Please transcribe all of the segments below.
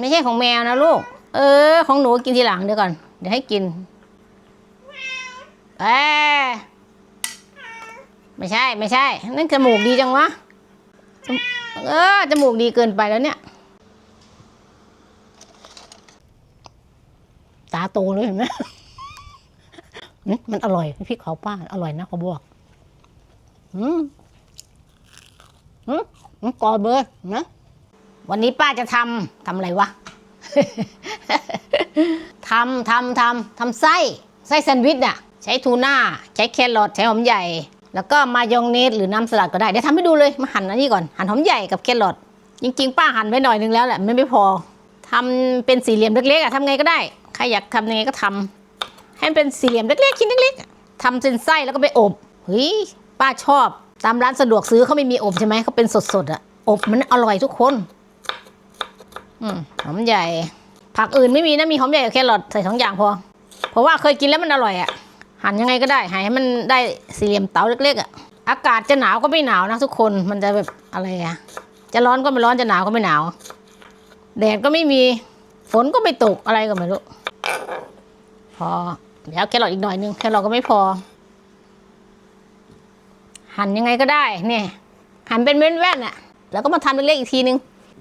ไม่ใช่ของแมวนะลูก เออ ของหนูกินทีหลังเดี๋ยวก่อน เดี๋ยวให้กินเออไม่ใช่ไม่ใช่ นั่นจมูกดีจังวะ เออจมูกดีเกินไปแล้วเนี่ย ตาโตเลยเห็นไหมมมันอร่อยพริกเผาป้า อร่อยนะเขาบอกอืมอืมอืมกรอบเลยนะ วันนี้ป้าจะทำทำอะไรวะทำทำทำทำไส้ไส้แซนด์วิชน่ะ ใช้ทูน่าใช้แครอทใช้หอมใหญ่ แล้วก็มายองเนสหรือน้ำสลัดก็ได้ เดี๋ยวทำให้ดูเลยมาหั่นอันนี้ก่อน หั่นหอมใหญ่กับแครอทจริง ๆ ป้าหั่นไว้หน่อยนึงแล้วแหละไม่ไม่พอทำเป็นสี่เหลี่ยมเล็กๆอะทำไงก็ได้ ใครอยากทำยังไงก็ทำให้มันเป็นสี่เหลี่ยมเล็กๆชิ้นเล็กๆทำเป็นไส้แล้วก็ไปอบเฮ้ยป้าชอบ ตามร้านสะดวกซื้อเขาไม่มีอบใช่ไหมเขาเป็นสดๆอะอบมันอร่อยทุกคน หอมใหญ่ ผักอื่นไม่มีนะมีหอมใหญ่กับแครอทใส่สองอย่างพอ เพราะว่าเคยกินแล้วมันอร่อยอะ่ะ หั่นยังไงก็ได้หั่นให้มันได้สี่เหลี่ยมเต๋าเล็กๆอะ่ะ อากาศจะหนาวก็ไม่หนาวนะทุกคนมันจะแบบอะไรอะ่ะ จะร้อนก็ไม่ร้อนจะหนาวก็ไม่หนาว แดดก็ไม่มีฝนก็ไม่ตกอะไรก็ไม่รู้พอเดี๋ยวแครอทอีกหน่อยนึงแครอทก็ไม่พอ หั่นยังไงก็ได้เนี่ยหั่นเป็นแว่นๆอะ แล้วก็มาทำเล็กๆอีกทีนึง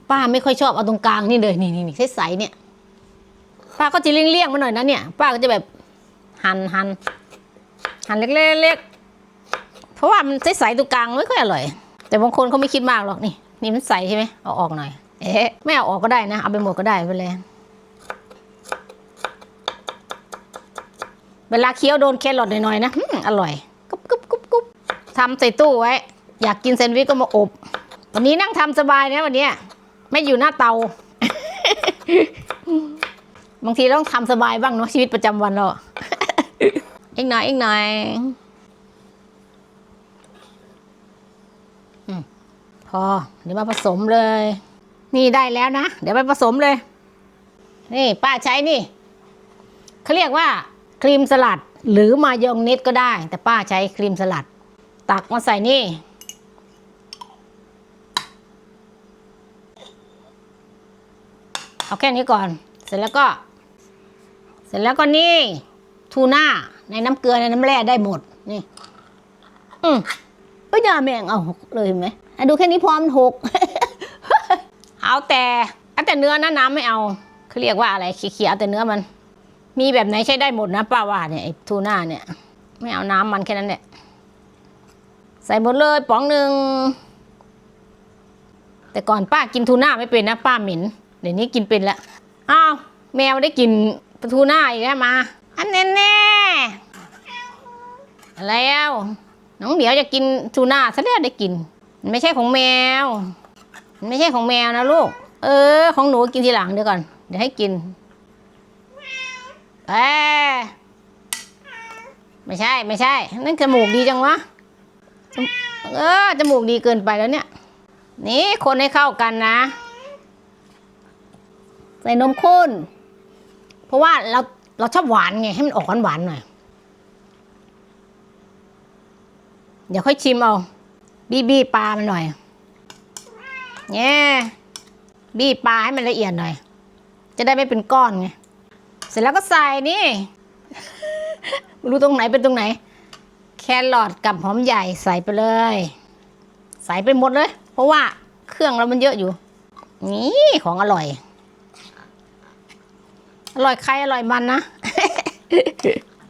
ป้าไม่ค่อยชอบเอาตรงกลางนี่เลยนี่นี่นี่ใสๆเนี่ย ป้าก็จะเลี่ยงๆมาหน่อยนะเนี่ย ป้าก็จะแบบหั่นหั่นหั่นเล็กๆเพราะว่ามันใสๆตรงกลางไม่ค่อยอร่อย แต่บางคนเขาไม่คิดมากหรอกนี่ นี่มันใสใช่ไหมเอาออกหน่อย เอ๊ะไม่เอาออกก็ได้นะเอาไปหมดก็ได้ไปเลยเวลาเคี้ยวโดนแครอทหน่อยๆนะอร่อยกุ๊บกุ๊บกุ๊บกุ๊บทำใส่ตู้ไว้ อยากกินแซนด์วิชก็มาอบ วันนี้นั่งทำสบายนะวันนี้ ไม่อยู่หน้าเตา บางทีต้องทำสบายบ้างเนาะชีวิตประจำวันเราอีกหน่อยอีกหน่อยอืมพอเดี๋ยวมาผสมเลย นี่ได้แล้วนะ เดี๋ยวไปผสมเลย นี่ป้าใช้นี่เขาเรียกว่าครีมสลัดหรือมายองเนสก็ได้ แต่ป้าใช้ครีมสลัด ตักมาใส่นี่ เอาแค่นี้ก่อน เสร็จแล้วก็ เสร็จแล้วก็นี่ทูน่าในน้ำเกลือในน้ำแร่ได้หมดนี่ อืมก็ยาแมงเอาหกเลยเห็นไหมอะดูแค่นี้พร้อมหกเอาแต่เอาแต่เนื้อนะน้ำไม่เอาเขาเรียกว่าอะไรเขียวๆเอาแต่เนื้อมัน มีแบบไหนใช้ได้หมดนะป้าว่าเนี่ยไอ้ทูน่าเนี่ย ไม่เอาน้ำมันแค่นั้นแหละใส่หมดเลยป๋องหนึ่งแต่ก่อนป้ากินทูน่าไม่เป็นนะป้าเหม็น เดี๋ยวนี้กินเป็นแล้วอ้าวแมวได้กินปลาทูน่าอีกแล้วมา อันแน่แน่ๆอะไรเอ้าน้องเหมียวจะกินทูน่าซะแล้วได้กิน มันไม่ใช่ของแมว มันไม่ใช่ของแมวนะลูก เออ ของหนูกินทีหลังเดี๋ยวก่อน เดี๋ยวให้กินเออไม่ใช่ไม่ใช่ นั่นจมูกดีจังวะจมเออจมูกดีเกินไปแล้วเนี่ย นี่คนให้เข้ากันนะ ใส่นมข้น เพราะว่าเราเราชอบหวานไง ให้มันออกหวานๆหน่อย เดี๋ยวค่อยชิมเอา บี้บี้ปลามันหน่อยเนี่ยบี้ปลาให้มันละเอียดหน่อย จะได้ไม่เป็นก้อนไง เสร็จแล้วก็ใส่นี่ไม่รู้ตรงไหนเป็นตรงไหน แครอทกับหอมใหญ่ใส่ไปเลย ใส่ไปหมดเลย เพราะว่าเครื่องเรามันเยอะอยู่ นี่ของอร่อย อร่อยใครอร่อยมันนะ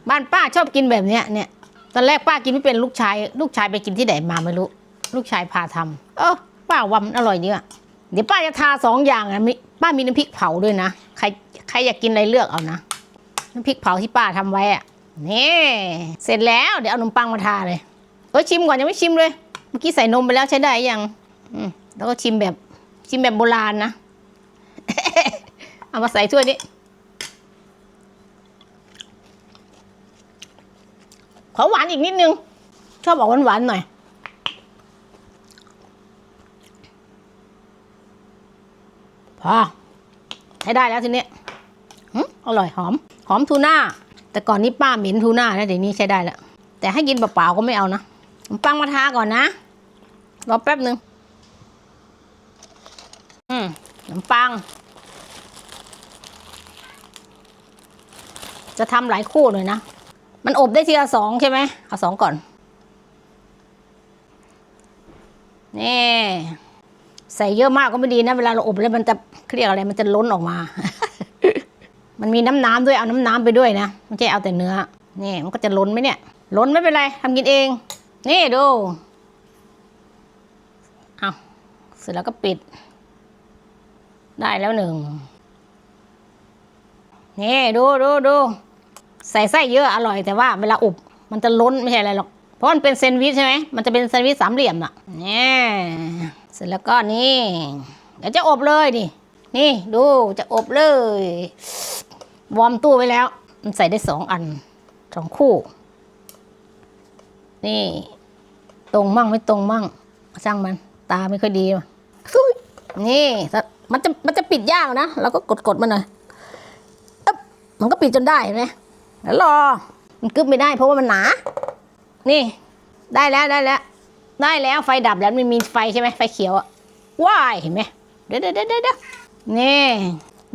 บ้านป้าชอบกินแบบเนี้ยเนี่ย ตอนแรกป้ากินไม่เป็นลูกชาย ลูกชายไปกินที่ไหนมาไม่รู้ ลูกชายพาทำเออป้าว่ามันอร่อยดีอะเดี๋ยวป้าจะทาสองอย่างนะมีป้ามีน้ำพริกเผาด้วยนะ ใครใครอยากกินอะไรเลือกเอานะ น้ำพริกเผาที่ป้าทำไว้อะนี่เสร็จแล้วเดี๋ยวเอาขนมปังมาทาเลยเออชิมก่อนยังไม่ชิมเลย เมื่อกี้ใส่นมไปแล้วใช้ได้ยังอืมแล้วก็ชิมแบบชิมแบบโบราณนะ เอามาใส่ถ้วยนี้านอีกนิดนึง ชอบออกหวานๆหน่อย พอ ใช้ได้แล้วทีนี้อร่อยหอม หอมทูน่า แต่ก่อนนี้ป้าหมิ่นทูน่านะเดี๋ยวนี้ใช้ได้แล้ว แต่ให้กินเปล่าๆก็ไม่เอานะผมปังมาทาก่อนนะ รอแป๊บหนึ่งอืมขนมปัง จะทำหลายคู่เลยนะ มันอบได้ทีละสองใช่ไหมเอาสองก่อน นี่ ใส่เยอะมากก็ไม่ดีนะ เวลาเราอบแล้วมันจะเขาเรียกอะไร มันจะล้นออกมา มันมีน้ำน้ำด้วยเอาน้ำน้ำไปด้วยนะไม่ใช่เอาแต่เนื้อ นี่มันก็จะล้นไหมเนี่ย ล้นไม่เป็นไรทำกินเอง นี่ดูเอาเสร็จแล้วก็ปิด ได้แล้วหนึ่งนี่ดูดูดู ใส่ไส้เยอะอร่อยแต่ว่าเวลาอบมันจะล้นไม่ใช่อะไรหรอก เพราะมันเป็นแซนด์วิชใช่ไหมมันจะเป็นแซนด์วิชสามเหลี่ยมอะนี่เสร็จแล้วก็นี่เดี๋ยวจะอบเลยนี่นี่ดูจะอบเลยวอร์มตู้ไว้แล้ว มันใส่ได้สองอันสองคู่ นี่ ตรงมั่งไม่ตรงมั่งช่างมันตาไม่ค่อยดีนี่มันจะมันจะปิดยากนะเราก็กดกดมันหน่อยมันก็ปิดจนได้เห็นไหม แล้วรอ มันกึบไม่ได้เพราะว่ามันหนา นี่ ได้แล้วได้แล้ว ได้แล้วไฟดับแล้วมันมีไฟใช่ไหมไฟเขียวอะว้ายเห็นไหมเดี๋ยวเดี๋ยวเดี๋ยวเดี๋ยวนี่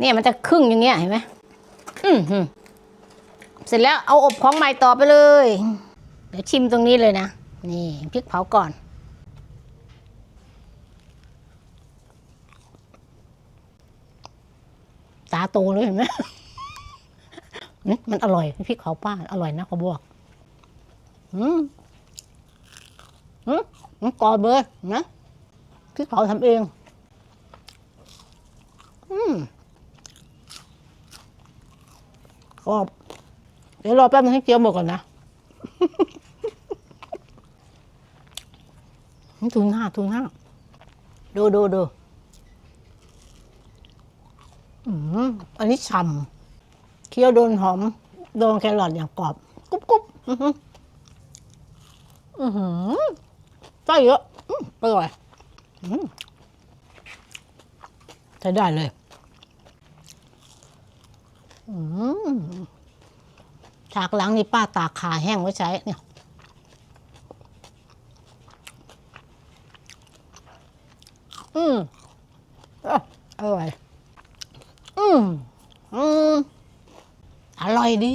นี่มันจะครึ่งอย่างเงี้ยเห็นไหมอืมหืมเสร็จแล้วเอาอบของใหม่ต่อไปเลย เดี๋ยวชิมตรงนี้เลยนะ นี่พริกเผาก่อน ตาโตเลยเห็นไหม มมันอร่อยพริกเผาป้าอร่อยนะเขาบอกอืมอืมมันกรอบเลยนะพริกเผาทำเอง อืมกรอบเดี๋ยวรอแป๊บนึงให้เกี๊ยวหมดก่อนนะทุนห้าทุนห้าดูดูดูอืมอันนี้ฉ่ำ เคี้ยวโดนหอม โดนแครอทอย่างกรอบกรุบกรุบอือหืออือหือไส้เยอะอร่อยอืมใช้ได้เลยอืมฉากหลังนี่ป้าตากขาแห้งไว้ใช้เนี่ย อืมเอ้ออร่อย อืมอืม อร่อยดี